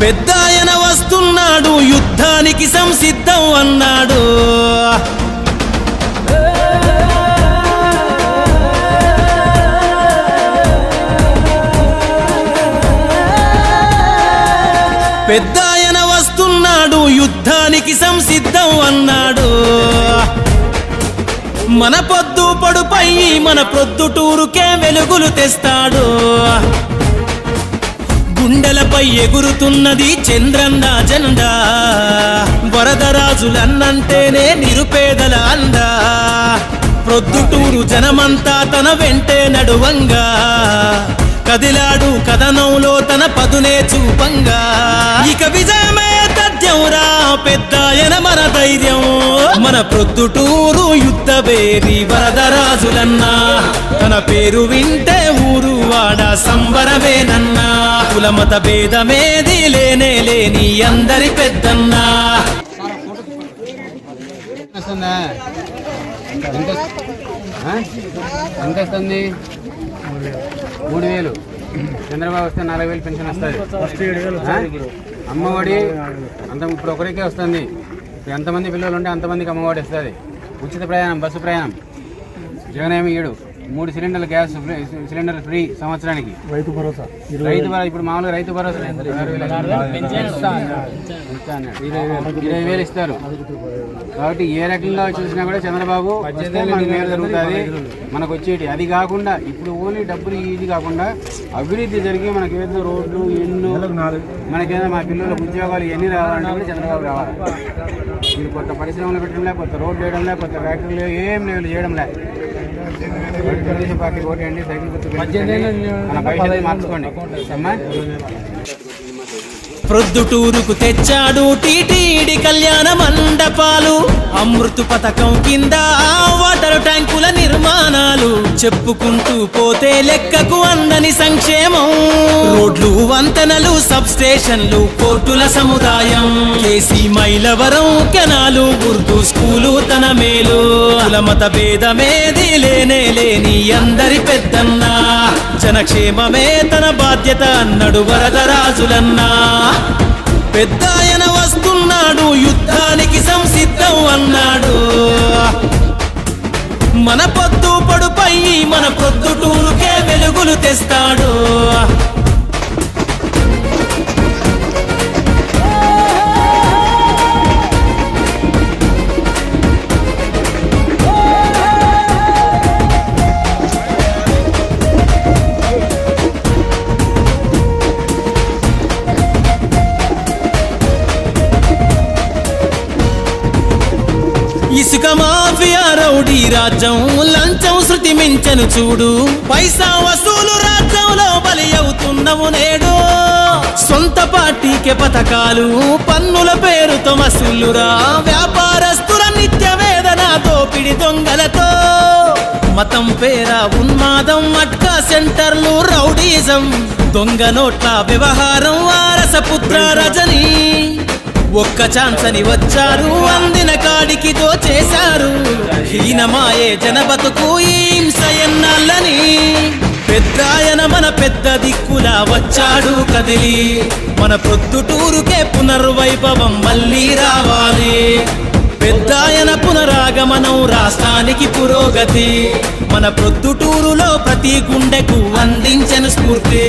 పెద్దాయన వస్తున్నాడు యుద్ధానికి సంసిద్ధం అన్నాడు. పెద్దాయన వస్తున్నాడు యుద్ధానికి సంసిద్ధం అన్నాడు. మన పొద్దు పడుపై మన ప్రొద్దుటూరుకే వెలుగులు తెస్తాడు. ఎగురుతున్నది చంద్రన్న జెండా. వరదరాజులన్నంటేనే నిరుపేదల అంద ప్రొద్దుటూరు జనమంతా తన వెంటే నడువంగా. కదిలాడు కథనంలో తన పదునే చూపంగా. ఇక విజయమే తథ్యంరా పెద్దాయన మన ధైర్యం. మన ప్రొద్దుటూరు యుద్ధ బేరి వరదరాజులన్నా తన పేరు వింటే ఊరు వాడ సంబరమేనన్నా. కులమత భేదమేది లేనే లేని అందరి పెద్దన్నా. ఎంత వస్తుంది? మూడు వేలు. చంద్రబాబు వస్తే నాలుగు వేలు పెన్షన్ వస్తుంది? అమ్మఒడి అంత ఇప్పుడు ఒకరికే వస్తుంది. ఎంతమంది పిల్లలు ఉంటే అంతమందికి అమ్మఒడి ఇస్తుంది ఉచిత ప్రయాణం బస్సు ప్రయాణం. జగనేమి ఏడు మూడు సిలిండర్ల గ్యాస్ ఫ్రీ- సిలిండర్ ఫ్రీ సంవత్సరానికి. రైతు భరోసా. రైతు భరోసా ఇప్పుడు మామూలుగా రైతు భరోసా. ఇరవై వేలు ఇస్తారు. కాబట్టి ఏ రకంగా చూసినా కూడా చంద్రబాబు మనకు మేలు జరుగుతుంది. మనకు వచ్చేటి. అది కాకుండా ఇప్పుడు ఓన్లీ డబ్బులు ఇది కాకుండా అభివృద్ధి జరిగి మనకి ఏదో రోడ్లు ఇల్లు మనకేదో మా పిల్లలకు ఉద్యోగాలు ఎన్ని రావాలంటే కూడా చంద్రబాబు రావాలి. మీరు కొత్త పరిశ్రమలు పెట్టడం లే కొత్త రోడ్లు వేయడం లే కొత్త ఫ్యాక్టరీలు ఏం లేవు చేయడం లే. తెలుగుదేశం పార్టీ ఓటేయండి సైకిల్ గుర్తు మార్చుకోండి ప్రొద్దుటూరుకు తెచ్చాడు టీటీడి కళ్యాణ మండపాలు. అమృత పథకం కింద వాటర్ ట్యాంకుల నిర్మాణాలు. చెప్పుకుంటూ పోతే లెక్కకు అందని సంక్షేమం. రోడ్లు వంతెనలు సబ్ స్టేషన్లు కోర్టుల సముదాయం. KC Mylavaram canal Urdu school తన మేలు. కులమత భేదమేది లేనే లేని అందరి పెద్దన్నా. జనక్షేమమే తన బాధ్యత అన్నడు వరదరాజులన్నా పెద్దాయన వస్తున్నాడు యుద్ధానికి సంసిద్ధం అన్నాడు. మన పొత్తు మన ప్రొద్దుటూరుకే వెలుగులు తెస్తాడు. ఇసుక మాఫియా రౌడీ రాజ్యం లంచం శృతి మించను చూడు. పైసా వసూలు రాజ్యంలో బలి అవుతున్నాము నేడు. సొంత పార్టీకే పథకాలు పన్నుల పేరుతో మసులురా. వ్యాపారస్తుల నిత్య వేదన దోపిడి దొంగలతో. మతం పేర ఉన్మాదం అట్కా సెంటర్లు రౌడీజం. దొంగ నోట్ల వ్యవహారం వారసపుత్ర రజనీ. ఒక్క ఛాన్స్ అని వచ్చారు అందిన కాడికి మాయే జన బతుకు ఈ పెద్దాయన మన పెద్ద దిక్కులా వచ్చాడు కదిలి. మన ప్రొద్దుటూరుకే పునర్వైభవం మళ్ళీ రావాలి. పెద్దాయన పునరాగమనం రాష్ట్రానికి పురోగతి. మన ప్రొద్దుటూరులో ప్రతి గుండెకు అందించను స్ఫూర్తి.